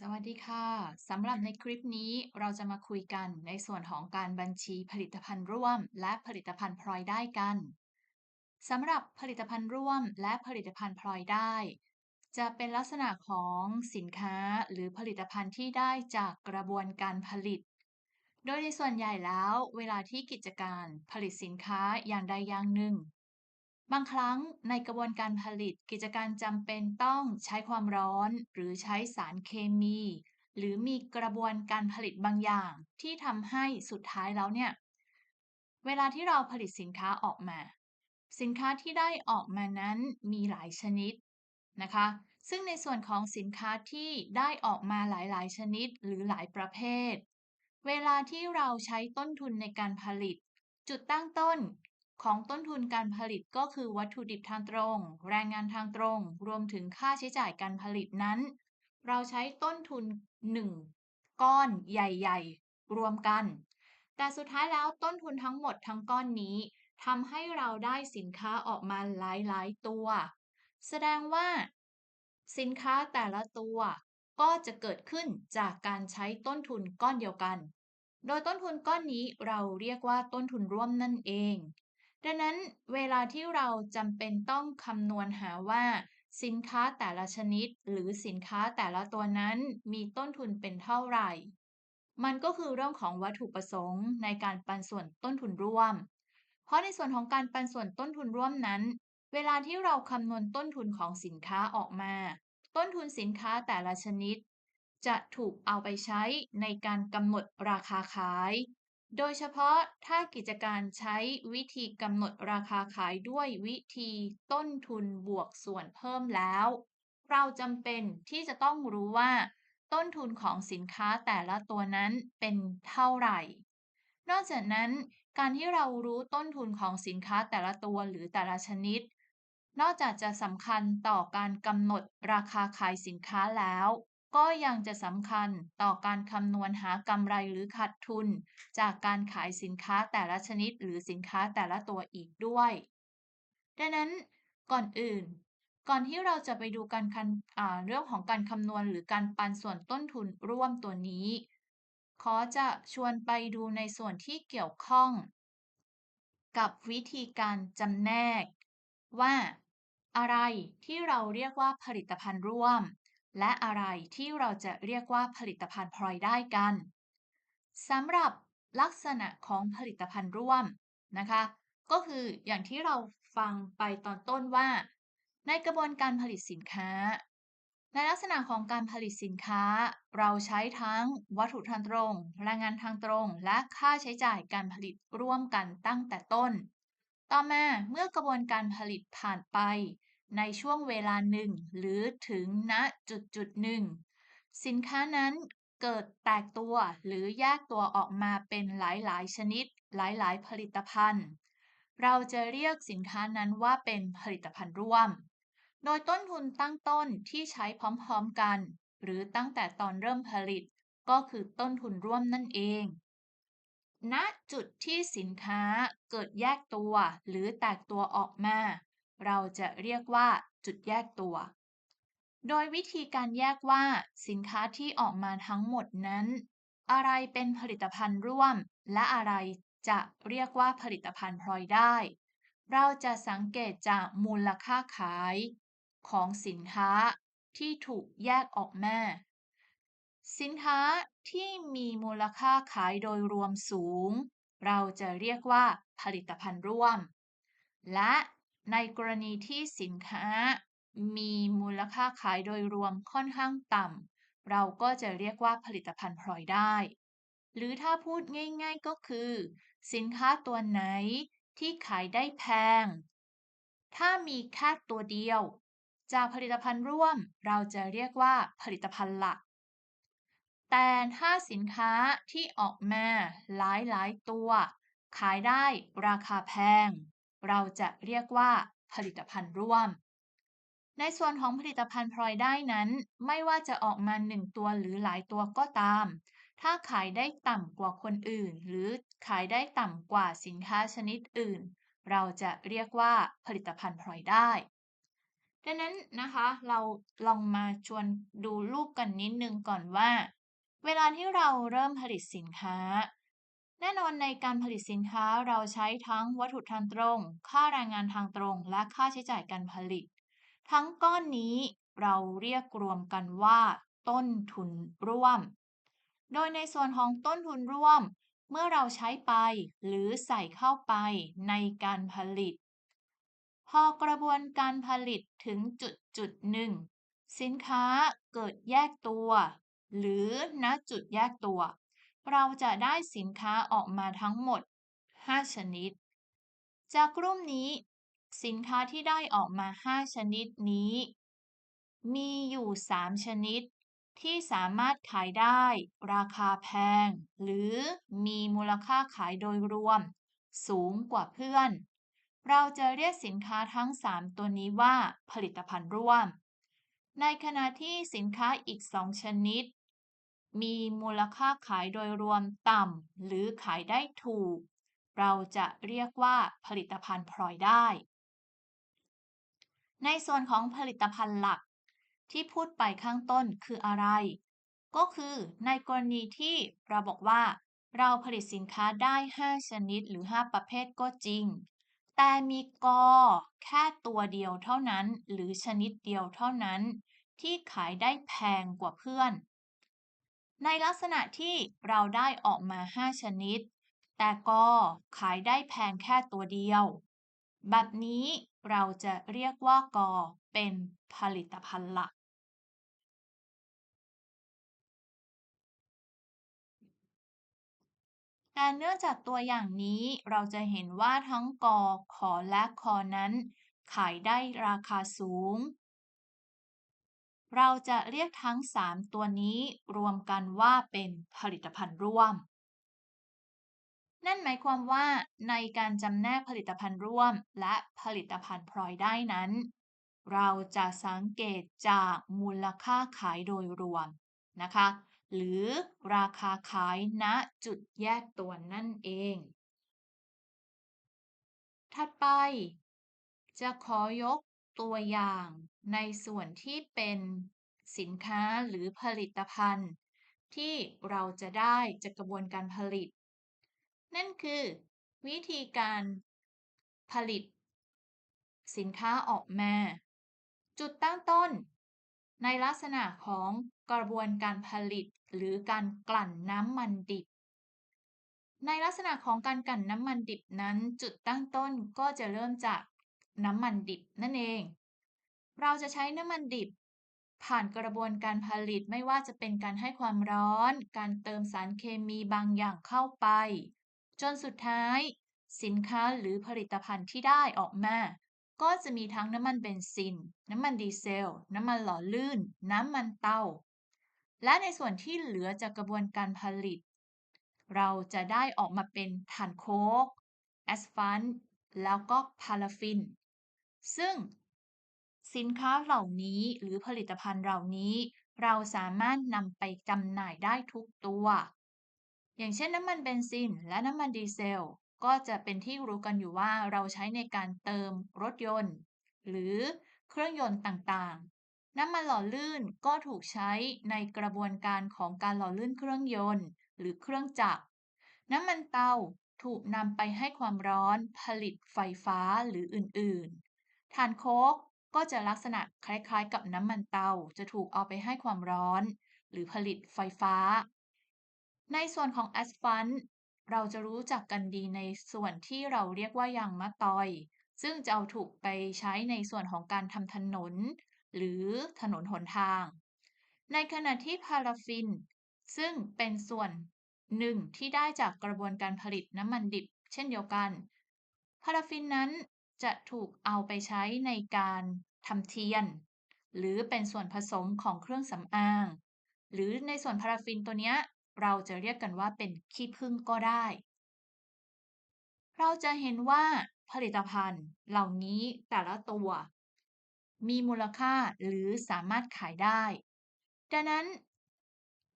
สวัสดีค่ะสำหรับในคลิปนี้เราจะมาคุยกันในส่วนของการบัญชีผลิตภัณฑ์ร่วม และผลิตภัณฑ์พลอยได้กันสำหรับผลิตภัณฑ์ร่วม และผลิตภัณฑ์พลอยได้ จะเป็นลักษณะของสินค้าหรือผลิตภัณฑ์ที่ได้จากกระบวนการผลิต โดยในส่วนใหญ่แล้ว เวลาที่กิจการผลิตสินค้าอย่างใดอย่างหนึ่ง บางครั้งในกระบวนการผลิตกิจการจำเป็นต้องใช้ความร้อน หรือใช้สารเคมี หรือมีกระบวนการผลิตบางอย่าง ที่ทำให้สุดท้ายแล้วเนี่ย เวลาที่เราผลิตสินค้าออกมา สินค้าที่ได้ออกมานั้นมีหลายชนิดนะคะ ซึ่งในส่วนของสินค้าที่ได้ออกมาหลายๆ ชนิดหรือหลายประเภท เวลาที่เราใช้ต้นทุนในการผลิต จุดตั้งต้น ของต้นทุนการผลิตก็คือวัตถุดิบทางตรง แรงงานทางตรง รวมถึงค่าใช้จ่ายการผลิตนั้น เราใช้ต้นทุน 1 ก้อนใหญ่ ๆ รวมกัน แต่สุดท้ายแล้วต้นทุนทั้งหมดทั้งก้อนนี้ทำให้เราได้สินค้าออกมาหลายๆ ตัว แสดงว่า สินค้าแต่ละตัว ก็จะเกิดขึ้นจากการใช้ต้นทุนก้อนเดียวกัน โดยต้นทุนก้อนนี้เราเรียกว่าต้นทุนร่วมนั่นเอง ดังนั้นเวลาที่เราจำเป็นต้องคำนวณหาว่า สินค้าแต่ละชนิด หรือสินค้าแต่ละตัวนั้นมีต้นทุนเป็นเท่าไหร่ มันก็คือเรื่องของวัตถุประสงค์ในการปันส่วนต้นทุนร่วม เพราะในส่วนของการปันส่วนต้นทุนร่วมนั้น เวลาที่เราคำนวณต้นทุนของสินค้าออกมา ต้นทุนสินค้าแต่ละชนิด จะถูกเอาไปใช้ในการกำหนดราคาขาย โดยเฉพาะถ้ากิจการใช้วิธีกำหนดราคาขายด้วยวิธีต้นทุนบวกส่วนเพิ่มแล้ว เราจำเป็นที่จะต้องรู้ว่า ต้นทุนของสินค้าแต่ละตัวนั้นเป็นเท่าไหร่ นอกจากนั้น การที่เรารู้ต้นทุนของสินค้าแต่ละตัวหรือแต่ละชนิด นอกจากจะสำคัญต่อการกำหนดราคาขายสินค้าแล้ว ก็ยังจะสำคัญต่อการคำนวณหากำไรหรือขาดทุน จากการขายสินค้าแต่ละชนิดหรือสินค้าแต่ละตัวอีกด้วย ดังนั้นก่อนอื่น ก่อนที่เราจะไปดูการคันเรื่องของการคำนวณหรือการปันส่วนต้นทุนร่วมตัวนี้ ขอจะชวนไปดูในส่วนที่เกี่ยวข้อง กับวิธีการจำแนก ว่า อะไรที่เราเรียกว่าผลิตภัณฑ์ร่วม และอะไรที่เราจะเรียกว่าผลิตภัณฑ์พลอยได้กันสำหรับลักษณะของผลิตภัณฑ์ร่วมนะคะ ก็คืออย่างที่เราฟังไปตอนต้นว่า ในกระบวนการผลิตสินค้า ในลักษณะของการผลิตสินค้า เราใช้ทั้งวัตถุทางตรงแรงงานทางตรง และค่าใช้จ่ายการผลิตร่วมกันตั้งแต่ต้น ต่อมาเมื่อกระบวนการผลิตผ่านไป ในช่วงเวลาหนึ่ง หรือถึงณจุดจุดหนึ่ง สินค้านั้นเกิดแตกตัวหรือแยกตัวออกมาเป็นหลาย ๆ ชนิด หลาย ๆ ผลิตภัณฑ์ เราจะเรียกสินค้านั้นว่าเป็นผลิตภัณฑ์ร่วม โดยต้นทุนตั้งต้นที่ใช้พร้อม ๆ กัน หรือตั้งแต่ตอนเริ่มผลิต ก็คือต้นทุนร่วมนั่นเอง ณ จุดที่สินค้าเกิดแยกตัวหรือแตกตัวออกมา เราจะเรียกว่าจุดแยกตัว โดยวิธีการแยกว่าสินค้าที่ออกมาทั้งหมดนั้น อะไรเป็นผลิตภัณฑ์ร่วม และอะไรจะเรียกว่าผลิตภัณฑ์พลอยได้ เราจะสังเกตจากมูลค่าขาย ของสินค้าที่ถูกแยกออกมา สินค้าที่มีมูลค่าขายโดยรวมสูง เราจะเรียกว่าผลิตภัณฑ์ร่วม และ ในกรณีที่สินค้ามีมูลค่าขายโดยรวมค่อนข้างต่ำ เราก็จะเรียกว่าผลิตภัณฑ์พลอยได้ หรือถ้าพูดง่ายๆก็คือ สินค้าตัวไหนที่ขายได้แพง ถ้ามีแค่ตัวเดียว จากผลิตภัณฑ์ร่วม เราจะเรียกว่าผลิตภัณฑ์หลัก แต่ถ้าสินค้าที่ออกมาหลายๆตัว ขายได้ราคาแพง เราจะเรียกว่าผลิตภัณฑ์ร่วม ในส่วนของผลิตภัณฑ์พลอยได้นั้น ไม่ว่าจะออกมาหนึ่งตัวหรือหลายตัวก็ตาม ถ้าขายได้ต่ำกว่าคนอื่น หรือขายได้ต่ำกว่าสินค้าชนิดอื่น เราจะเรียกว่าผลิตภัณฑ์พลอยได้ดังนั้นนะคะเราลองมาชวนดูรูปกันนิดนึงก่อนว่า เวลาที่เราเริ่มผลิตสินค้า แน่นอนในการผลิตสินค้าเราใช้ทั้งวัตถุทางตรง ค่าแรงงานทางตรง และค่าใช้จ่ายการผลิต ทั้งก้อนนี้เราเรียกรวมกันว่า ต้นทุนร่วม โดยในส่วนของต้นทุนร่วม เมื่อเราใช้ไปหรือใส่เข้าไปในการผลิต พอกระบวนการผลิตถึงจุดจุดหนึ่งสินค้าเกิดแยกตัว หรือณจุดแยกตัว เราจะได้สินค้าออกมาทั้งหมด 5 ชนิด จากรูปนี้ สินค้าที่ได้ออกมา 5 ชนิดนี้ มีอยู่ 3 ชนิด ที่สามารถขายได้ ราคาแพง หรือมีมูลค่าขายโดยรวม สูงกว่าเพื่อน เราจะเรียกสินค้าทั้ง 3 ตัวนี้ว่า ผลิตภัณฑ์ร่วม ในขณะที่สินค้าอีก 2 ชนิด มีมูลค่าขายโดยรวมต่ำหรือขายได้ถูก เราจะเรียกว่าผลิตภัณฑ์พลอยได้ ในส่วนของผลิตภัณฑ์หลัก ที่พูดไปข้างต้นคืออะไร ก็คือในกรณีที่เราบอกว่า เราผลิตสินค้าได้ 5 ชนิดหรือ 5 ประเภทก็จริง แต่มีกอแค่ตัวเดียวเท่านั้น หรือชนิดเดียวเท่านั้น ที่ขายได้แพงกว่าเพื่อน ในลักษณะที่เราได้ออกมา 5 ชนิด แต่ก็ขายได้แพงแค่ตัวเดียว แบบนี้เราจะเรียกว่ากอเป็นผลิตภัณฑ์หลัก แต่เนื่องจากตัวอย่างนี้เราจะเห็นว่าทั้งกอขอและคอนั้น ขายได้ราคาสูง เราจะเรียกทั้ง 3 ตัวนี้รวมกันว่าเป็นผลิตภัณฑ์ร่วม นั่นหมายความว่าในการจำแนกผลิตภัณฑ์ร่วม และผลิตภัณฑ์พลอยได้นั้น เราจะสังเกตจากมูลค่าขายโดยรวมนะคะ หรือราคาขายณจุดแยกตัวนั่นเอง ถัดไป จะขอยกตัวอย่าง ในส่วนที่เป็นสินค้าหรือผลิตภัณฑ์ ที่เราจะได้จากกระบวนการผลิต นั่นคือ วิธีการผลิต สินค้าออกมา จุดตั้งต้น ในลักษณะของกระบวนการผลิต หรือการกลั่นน้ำมันดิบ ในลักษณะของการกลั่นน้ำมันดิบนั้น จุดตั้งต้นก็จะเริ่มจากน้ำมันดิบนั่นเอง เราจะใช้น้ำมันดิบ ผ่านกระบวนการผลิตไม่ว่าจะเป็นการให้ความร้อน การเติมสารเคมีบางอย่างเข้าไป จนสุดท้าย สินค้าหรือผลิตภัณฑ์ที่ได้ออกมา ก็จะมีทั้งน้ำมันเบนซิน น้ำมันดีเซล น้ำมันหล่อลื่น น้ำมันเตา และในส่วนที่เหลือจากกระบวนการผลิต เราจะได้ออกมาเป็นถ่านโคกแอสฟัลต์แล้วก็พาราฟิน ซึ่ง สินค้าเหล่านี้หรือผลิตภัณฑ์เหล่านี้ เราสามารถนำไปจำหน่ายได้ทุกตัว อย่างเช่นน้ำมันเบนซินและน้ำมันดีเซล ก็จะเป็นที่รู้กันอยู่ว่าเราใช้ในการเติมรถยนต์ หรือเครื่องยนต์ต่างๆ น้ำมันหล่อลื่นก็ถูกใช้ในกระบวนการของการหล่อลื่นเครื่องยนต์ หรือเครื่องจักร น้ำมันเตาถูกนำไปให้ความร้อนผลิตไฟฟ้าหรืออื่นๆถ่านโคก ก็จะลักษณะคล้ายๆ กับน้ำมันเตาจะถูกเอาไปให้ความร้อน หรือผลิตไฟฟ้า ในส่วนของแอสฟัลต์เราจะรู้จักกันดีในส่วนที่เราเรียกว่ายางมะตอย ซึ่งจะเอาถูกไปใช้ในส่วนของการทำถนน หรือถนนหนทาง ในขณะที่พาราฟิน ซึ่งเป็นส่วนหนึ่งที่ได้จากกระบวนการผลิตน้ำมันดิบ เช่นเดียวกัน พาราฟินนั้น จะถูกเอาไปใช้ในการทำเทียน หรือเป็นส่วนผสมของเครื่องสำอาง หรือในส่วนพาราฟินตัวนี้เราจะเรียกกันว่าเป็นขี้ผึ้งก็ได้ เราจะเห็นว่าผลิตภัณฑ์เหล่านี้แต่ละตัว มีมูลค่าหรือสามารถขายได้ ดังนั้น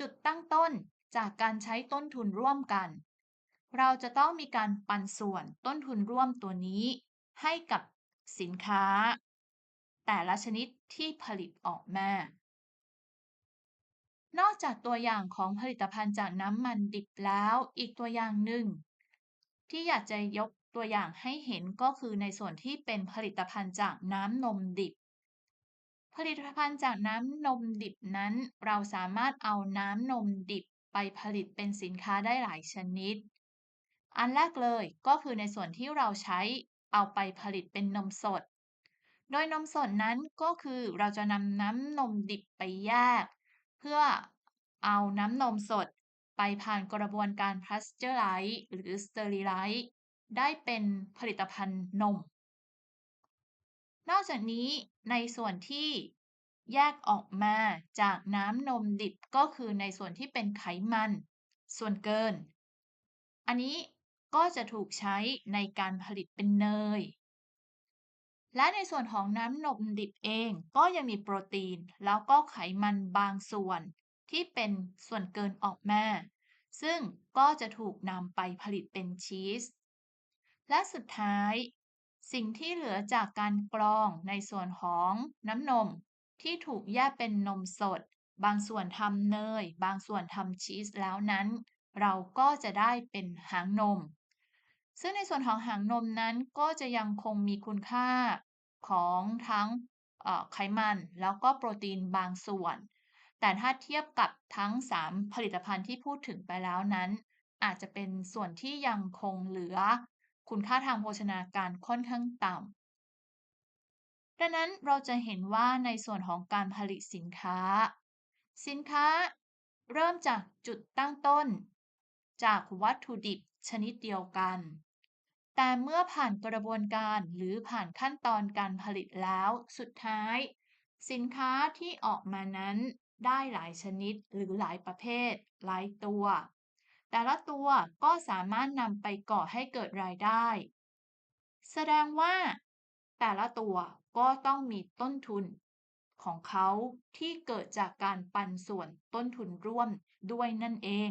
จุดตั้งต้นจากการใช้ต้นทุนร่วมกัน เราจะต้องมีการปันส่วนต้นทุนร่วมตัวนี้ ให้กับสินค้า แต่ละชนิดที่ผลิตออกมา นอกจากตัวอย่างของผลิตภัณฑ์จากน้ำมันดิบแล้ว อีกตัวอย่างหนึ่ง ที่อยากจะยกตัวอย่างให้เห็นก็คือในส่วนที่เป็นผลิตภัณฑ์จากน้ำนมดิบ ผลิตภัณฑ์จากน้ำนมดิบนั้น เราสามารถเอาน้ำนมดิบไปผลิตเป็นสินค้าได้หลายชนิด อันแรกเลยก็คือในส่วนที่เราใช้ เอาไปผลิตเป็นนมสด โดยนมสดนั้นก็คือเราจะนำน้ำนมดิบไปแยก เพื่อเอาน้ำนมสดไปผ่านกระบวนการ Pasteurize หรือ Sterilize ได้เป็นผลิตภัณฑ์นม นอกจากนี้ในส่วนที่แยกออกมาจากน้ำนมดิบก็คือในส่วนที่เป็นไขมัน ส่วนเกิน อันนี้ ก็จะถูกใช้ในการผลิตเป็นเนย และในส่วนของน้ำนมดิบเองก็ยังมีโปรตีน แล้วก็ไขมันบางส่วนที่เป็นส่วนเกินออกมา ซึ่งก็จะถูกนำไปผลิตเป็นชีส และสุดท้าย สิ่งที่เหลือจากการกรองในส่วนของน้ำนมที่ถูกแยกเป็นนมสด บางส่วนทำเนย บางส่วนทำชีสแล้วนั้น เราก็จะได้เป็นหางนม ซึ่งในส่วนของหางนมนั้นก็จะยังคงมีคุณค่าของทั้งไขมันแล้วก็โปรตีนบางส่วน แต่ถ้าเทียบกับทั้ง 3 ผลิตภัณฑ์ที่พูดถึงไปแล้วนั้น อาจจะเป็นส่วนที่ยังคงเหลือ คุณค่าทางโภชนาการค่อนข้างต่ำดังนั้นเราจะเห็นว่าในส่วนของการผลิตสินค้า สินค้าเริ่มจากจุดตั้งต้น จากวัตถุดิบชนิดเดียวกัน แต่เมื่อผ่านกระบวนการหรือผ่านขั้นตอนการผลิตแล้ว สุดท้าย สินค้าที่ออกมานั้นได้หลายชนิดหรือหลายประเภท หลายตัว แต่ละตัวก็สามารถนำไปก่อให้เกิดรายได้ แสดงว่า แต่ละตัวก็ต้องมีต้นทุน ของเขาที่เกิดจากการปันส่วนต้นทุนร่วมด้วยนั่นเอง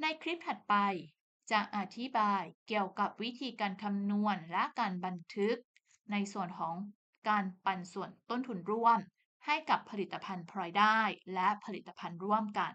ในคลิปถัดไป จะอธิบายเกี่ยวกับวิธีการคำนวณและการบันทึก ในส่วนของการปันส่วนต้นทุนร่วม ให้กับผลิตภัณฑ์พลอยได้และผลิตภัณฑ์ร่วมกัน